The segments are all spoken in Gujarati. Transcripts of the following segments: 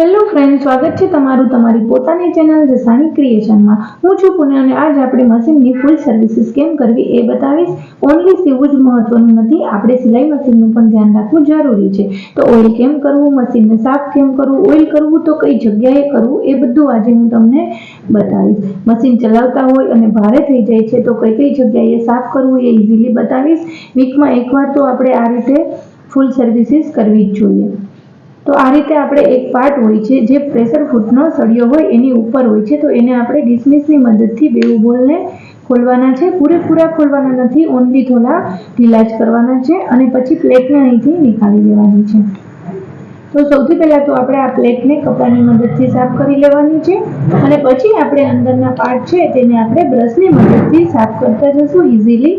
હેલો ફ્રેન્ડ સ્વાગત છે તમારું તમારી પોતાની ચેનલ જસાની ક્રિએશનમાં હું છું પુણે અને આજ આપણે મશીનની ફૂલ સર્વિસીસ કેમ કરવી એ બતાવીશ. ઓનલી સીવું જ મહત્વનું નથી, આપણે સિલાઈ મશીનનું પણ ધ્યાન રાખવું જરૂરી છે. તો ઓઇલ કેમ કરવું, મશીનને સાફ કેમ કરવું ઓઇલ કરવું તો કઈ જગ્યાએ કરવું એ બધું આજે હું તમને બતાવીશ. મશીન ચલાવતા હોય અને ભારે થઈ જાય છે તો કઈ કઈ જગ્યાએ સાફ કરવું એ ઇઝીલી બતાવીશ. વીકમાં એકવાર તો આપણે આ રીતે ફૂલ સર્વિસીસ કરવી જ જોઈએ. તો આ રીતે આપણે એક પાર્ટ હોય છે જે પ્રેશર ફૂટનો સળિયો હોય એની ઉપર હોય છે. તો એને આપણે ડિસમિસની મદદથી બેઉ બોલને ખોલવાના છે. પૂરેપૂરા ખોલવાના નથી. ઓનલી થોડા ઢીલા જ કરવાના છે અને પછી પ્લેટને અહીંથી નીકાળી દેવાની છે. તો સૌથી પહેલાં તો આપણે આ પ્લેટને કપડાની મદદથી સાફ કરી લેવાની છે અને પછી આપણે અંદરના પાર્ટ છે તેને આપણે બ્રશની મદદથી સાફ કરતા જશું ઇઝીલી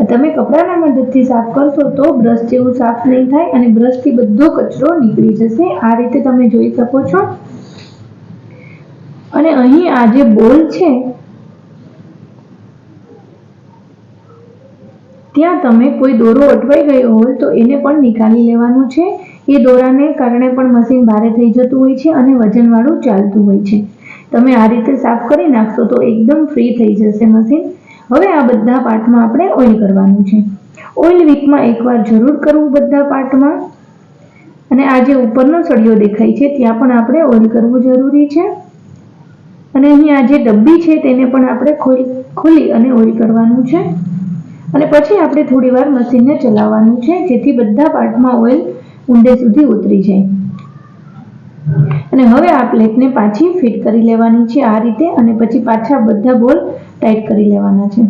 તમે કપડાના મદદથી સાફ કરશો તો બ્રશ જેવું સાફ નહીં થાય અને બ્રશથી બધો કચરો નીકળી જશે. આ રીતે તમે જોઈ શકો છો. અને અહીં આ જે બોલ છે, ત્યાં તમે કોઈ દોરો અટવાઈ ગયો હોય તો એને પણ નીકાળી લેવાનું છે. એ દોરાને કારણે પણ મશીન ભારે થઈ જતું હોય છે અને વજનવાળું ચાલતું હોય છે. તમે આ રીતે સાફ કરી નાખશો તો એકદમ ફ્રી થઈ જશે મશીન હવે આ બધા પાર્ટમાં આપણે ઓઇલ કરવાનું છે. ઓઇલ વીકમાં એકવાર જરૂર કરવું બધા પાર્ટમાં અને આ જે ઉપરનો સળિયો દેખાય છે, ત્યાં પણ આપણે ઓઇલ કરવું જરૂરી છે. અને અહીં આ જે ડબ્બી છે, તેને પણ આપણે ખોલી અને ઓઇલ કરવાનું છે. અને પછી આપણે થોડી વાર મશીનને ચલાવવાનું છે, જેથી બધા પાર્ટમાં ઓઇલ ઊંડે સુધી ઉતરી જાય. અને હવે આ પ્લેટને પાછી ફિટ કરી લેવાની છે આ રીતે અને પછી પાછા બધા બોલ ટાઈટ કરી લેવાના છે.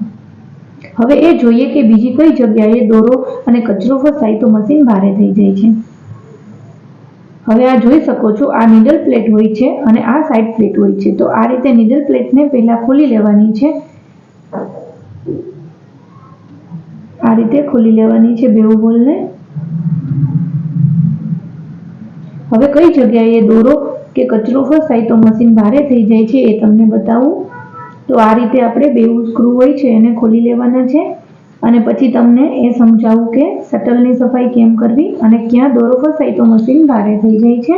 હવે એ જોઈએ કે બીજી કઈ જગ્યાએ દોરો અને કચરો ફસાય તો મશીન ભારે થઈ જાય છે. હવે આ જોઈ શકો છો, આ નીડલ પ્લેટ હોય છે અને આ સાઈડ પ્લેટ હોય છે. તો આ રીતે નીડલ પ્લેટને પહેલા ખોલી લેવાની છે. આ રીતે ખોલી લેવાની છે બેઉ બોલને. હવે કઈ જગ્યાએ દોરો કે કચરો ફસાય તો મશીન ભારે થઈ જાય છે એ તમને બતાવું. તો આ રીતે આપણે બે સ્ક્રૂ હોય છે એને ખોલી લેવાના છે અને પછી તમને એ સમજાવું કે શટલની સફાઈ કેમ કરવી અને ક્યાં દોરો ફસાય તો મશીન ભારે થઈ જાય છે.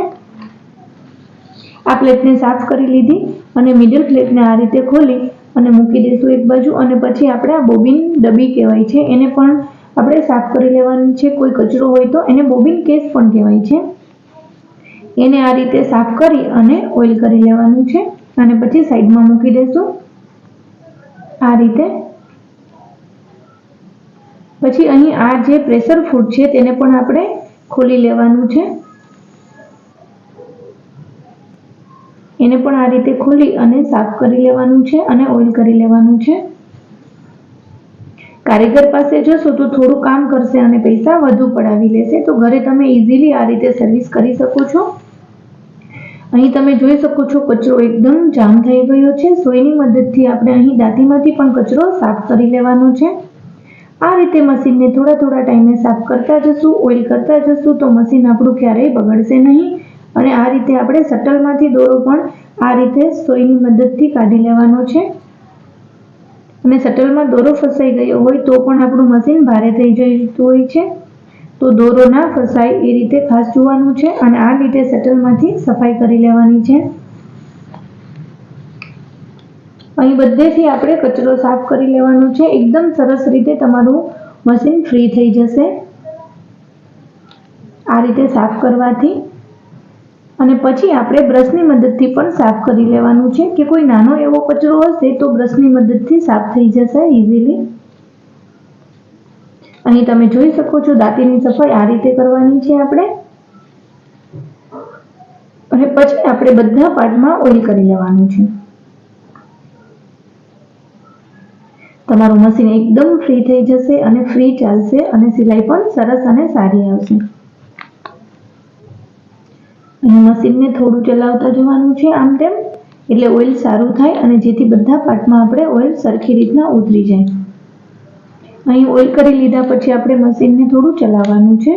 આ પ્લેટને સાફ કરી લીધી અને મિડલ પ્લેટને આ રીતે ખોલી અને મૂકી દઈશું એક બાજુ અને પછી આપણે આ બોબિન ડબ્બી કહેવાય છે. એને પણ આપણે સાફ કરી લેવાનું છે. કોઈ કચરો હોય તો એને બોબિન કેસ પણ કહેવાય છે. એને આ રીતે સાફ કરી અને ઓઇલ કરી લેવાનું છે અને પછી સાઈડમાં મૂકી દેશું આ રીતે. પછી અહીં આ જે પ્રેશર ફૂડ છે તેને પણ આપણે ખોલી લેવાનું છે. એને પણ આ રીતે ખોલી અને સાફ કરી લેવાનું છે અને ઓઇલ કરી લેવાનું છે. કારીગર પાસે જશો તો થોડું કામ કરશે અને પૈસા વધુ પડાવી લેશે. તો ઘરે તમે ઇઝીલી આ રીતે સર્વિસ કરી શકો છો. અહીં તમે જોઈ શકો છો કચરો એકદમ જામ થઈ ગયો છે. સોયની મદદથી આપણે અહીં દાંતીમાંથી પણ કચરો સાફ કરી લેવાનો છે. આ રીતે મશીનને થોડા થોડા ટાઈમે સાફ કરતા જશું, ઓઇલ કરતા જશું તો મશીન આપણું ક્યારેય બગડશે નહીં. અને આ રીતે આપણે શટલમાંથી દોરો પણ આ રીતે સોયની મદદથી કાઢી લેવાનો છે. અને શટલમાં દોરો ફસાઈ ગયો હોય તો પણ આપણું મશીન ભારે થઈ જતું હોય છે. તો દોરો ના ફસાય એ રીતે ખાસ જોવાનું છે અને આ રીતે શટલમાંથી સફાઈ કરી લેવાની છે. અહીં બધેથી આપણે કચરો સાફ કરી લેવાનો છે. એકદમ સરસ રીતે તમારું મશીન ફ્રી થઈ જશે. આ રીતે સાફ કરવાથી અને પછી આપણે બ્રશની મદદથી પણ સાફ કરી લેવાનું છે કે કોઈ નાનો એવો કચરો હશે તો બ્રશની મદદથી સાફ થઈ જશે ઇઝીલી અહીં તમે જોઈ શકો છો દાંતીની સફાઈ આ રીતે કરવાની છે આપણે. અને પછી આપણે બધા પાર્ટમાં ઓઇલ કરી લેવાનું છે. તમારું મશીન એકદમ ફ્રી થઈ જશે અને ફ્રી ચાલશે અને સિલાઈ પણ સરસ અને સારી આવશે. મશીનને થોડું ચલાવતા જવાનું છે આમ તેમ. એટલે ઓઇલ સારું થાય અને જેથી બધા પાર્ટમાં આપણે ઓઇલ સરખી રીતના ઉતરી જાય. અહીં ઓઇલ કરી લીધા પછી આપણે મશીનને થોડું ચલાવવાનું છે.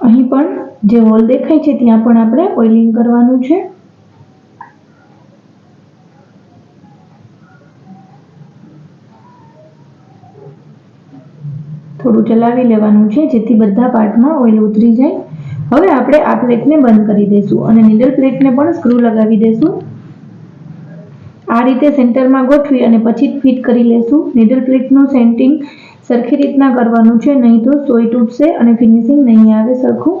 અહીં પણ જે હોલ દેખાય છે ત્યાં પણ આપણે ઓઇલિંગ કરવાનું છે. થોડું ચલાવી લેવાનું છે, જેથી બધા પાર્ટમાં ઓઇલ ઉતરી જાય. હવે આપણે આ પ્લેટને બંધ કરી દઈશું અને નીડલ પ્લેટને પણ સ્ક્રૂ લગાવી દઈશું. આ રીતે સેન્ટરમાં ગોઠવી અને પછી ફિટ કરી લેશું. નીડલ પ્લેટનું સેન્ટિંગ સરખી રીતના કરવાનું છે, નહીં તો સોય તૂટશે અને ફિનિશિંગ નહીં આવે સરખું.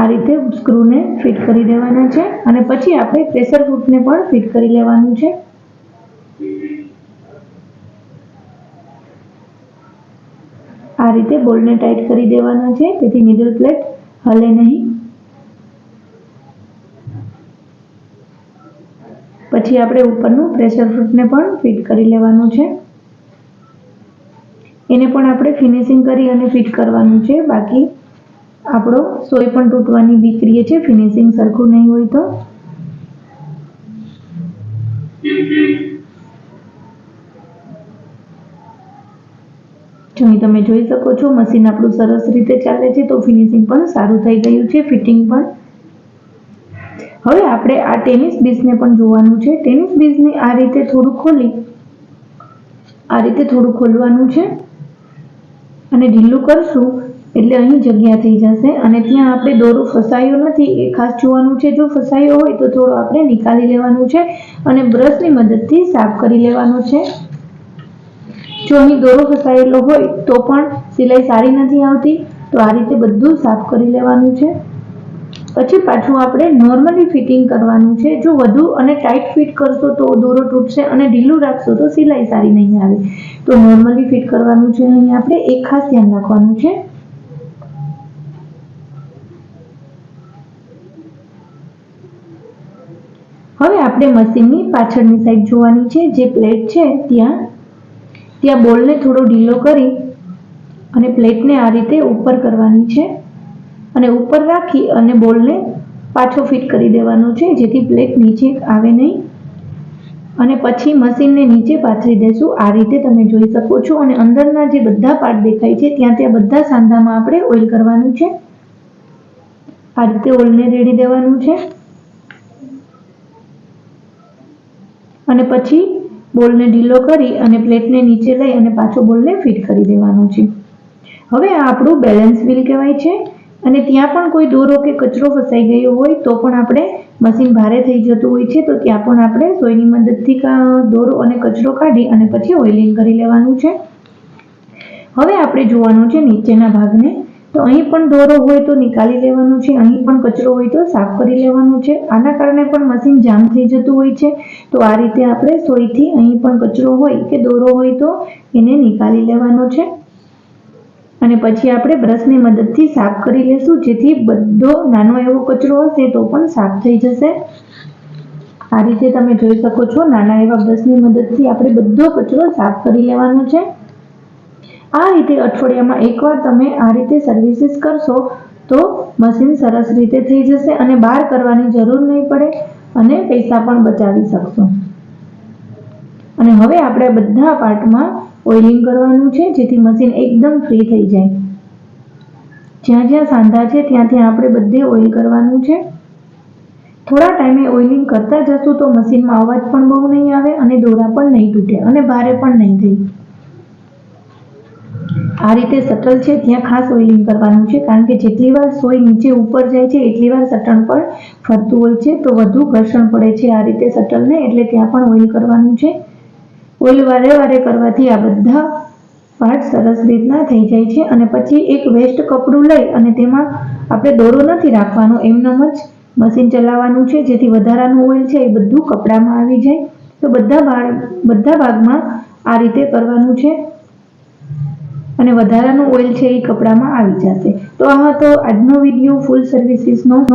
આ રીતે સ્ક્રૂને ફિટ કરી દેવાના છે અને પછી આપણે પ્રેશર ફૂટને પણ ફિટ કરી લેવાનું છે આ રીતે બોલને ટાઈટ કરી દેવાના છે. તેથી નીડલ પ્લેટ હલે નહીં. પછી આપણે ઉપરનું પ્રેશર ફ્રૂટને પણ ફિટ કરી લેવાનું છે. એને પણ આપણે ફિનિશિંગ કરી અને ફિટ કરવાનું છે. બાકી આપણો સોય પણ તૂટવાની બીક રહીએ છે. ફિનિશિંગ સરખું નહીં હોય તો. જો તમે જોઈ શકો છો, મશીન આપણું સરસ રીતે ચાલે છે, તો ફિનિશિંગ પણ સારું થઈ ગયું છે ફિટિંગ પણ. હવે આપણે આ ટેનિસ બીસને પણ જોવાનું છે. ટેનિસ બીસને આ રીતે થોડું ખોલી, આ રીતે થોડું ખોલવાનું છે. અને ઢીલું કરશું, એટલે અહીં જગ્યા થઈ જશે. અને ત્યાં આપણે દોરો ફસાયો નથી, એ ખાસ જોવાનું છે, જો ફસાયો હોય તો થોડો આપણે નીકાળી લેવાનું છે અને બ્રશની મદદથી સાફ કરી લેવાનું છે. જો અહીં દોરો ફસાયેલો હોય, તો પણ સિલાઈ સારી નથી આવતી, તો આ રીતે બધું સાફ કરી લેવાનું છે. પછી પાછું આપણે નોર્મલી ફિટિંગ કરવાનું છે. જો વધુ અને ટાઈટ ફિટ કરશો તો દોરો તૂટશે અને ઢીલું રાખશો તો સિલાઈ સારી નહીં આવે. તો નોર્મલી ફિટ કરવાનું છે અહીં આપણે, એક ખાસ ધ્યાન રાખવાનું છે. હવે આપણે મશીનની પાછળની સાઈડ જોવાની છે, જે પ્લેટ છે ત્યાં ત્યાં બોલને થોડો ઢીલો કરી અને પ્લેટને આ રીતે ઉપર કરવાની છે અને ઉપર રાખી અને બોલને પાછો ફિટ કરી દેવાનો છે, જેથી પ્લેટ નીચે આવે નહીં. અને પછી મશીનને નીચે પાથરી દેશું. આ રીતે તમે જોઈ શકો છો અને અંદરના જે બધા પાર્ટ દેખાય છે, ત્યાં ત્યાં બધા સાંધામાં આપણે ઓઇલ કરવાનું છે. આ રીતે ઓઇલને રેડી દેવાનું છે. અને પછી બોલને ઢીલો કરી અને પ્લેટને નીચે લઈ અને પાછો બોલને ફિટ કરી દેવાનો છે. હવે આ આપણું બેલેન્સ વ્હીલ કહેવાય છે અને ત્યાં પણ કોઈ દોરો કે કચરો ફસાઈ ગયો હોય તો પણ આપણે મશીન ભારે થઈ જતું હોય છે તો ત્યાં પણ આપણે સોયની મદદથી દોરો અને કચરો કાઢી અને પછી ઓઇલિંગ કરી લેવાનું છે. હવે આપણે જોવાનું છે નીચેના ભાગને તો અહીં પણ દોરો હોય તો નિકાલી લેવાનું છે, અહીં પણ કચરો હોય તો સાફ કરી લેવાનું છે. આના કારણે પણ મશીન જામ થઈ જતું હોય છે. તો આ રીતે આપણે સોયથી અહીં પણ કચરો હોય કે દોરો હોય તો એને નિકાલી લેવાનો છે. અને પછી આપણે બ્રશની મદદથી સાફ કરી લેશું. જેથી બધો નાનો એવો કચરો હશે તો પણ સાફ થઈ જશે. આ રીતે તમે જોઈ શકો છો, નાના એવા બ્રશની મદદથી આપણે બધો કચરો સાફ કરી લેવાનો છે. આ રીતે અઠવાડિયામાં એકવાર તમે આ રીતે સર્વિસીસ કરશો, તો મશીન સરસ રીતે થઈ જશે અને બહાર કરવાની જરૂર નહીં પડે અને પૈસા પણ બચાવી શકશો. અને હવે આપણે બધા પાર્ટમાં ઓઇલિંગ કરવાનું છે, જેથી મશીન એકદમ ફ્રી થઈ જાય. જ્યાં જ્યાં સાંધા છે, ત્યાં ત્યાં આપણે બધે ઓઇલ કરવાનું છે. થોડા ટાઈમે ઓઇલિંગ કરતા જશું, તો મશીનમાં અવાજ પણ બહુ નહીં આવે અને દોરા પણ નહીં તૂટે અને ભારે પણ નહીં થઈ. આ રીતે સટલ છે, ત્યાં ખાસ ઓઇલિંગ કરવાનું છે, કારણ કે જેટલી વાર સોય નીચે ઉપર જાય છે, એટલી વાર સટલ પર ફરતું હોય છે, તો વધુ ઘર્ષણ પડે છે આ રીતે સટલને, એટલે ત્યાં પણ ઓઇલ કરવાનું છે. ઓઇલ વારે વારે કરવાથી આ બધા પાર્ટ સરસ રીતના થઈ જાય છે, અને પછી એક વેસ્ટ કપડું લઈ, અને તેમાં આપણે દોરો નથી રાખવાનો, એમનેમ જ મશીન ચલાવવાનું છે, જેથી વધારાનું ઓઇલ છે, એ બધું કપડામાં આવી જાય. તો બધા ભાગ બધા ભાગમાં આ રીતે કરવાનું છે. અને વધારાનું ઓઇલ છે એ કપડામાં આવી જશે. તો આ હતો આજનો વીડિયો ફૂલ સર્વિસીસનો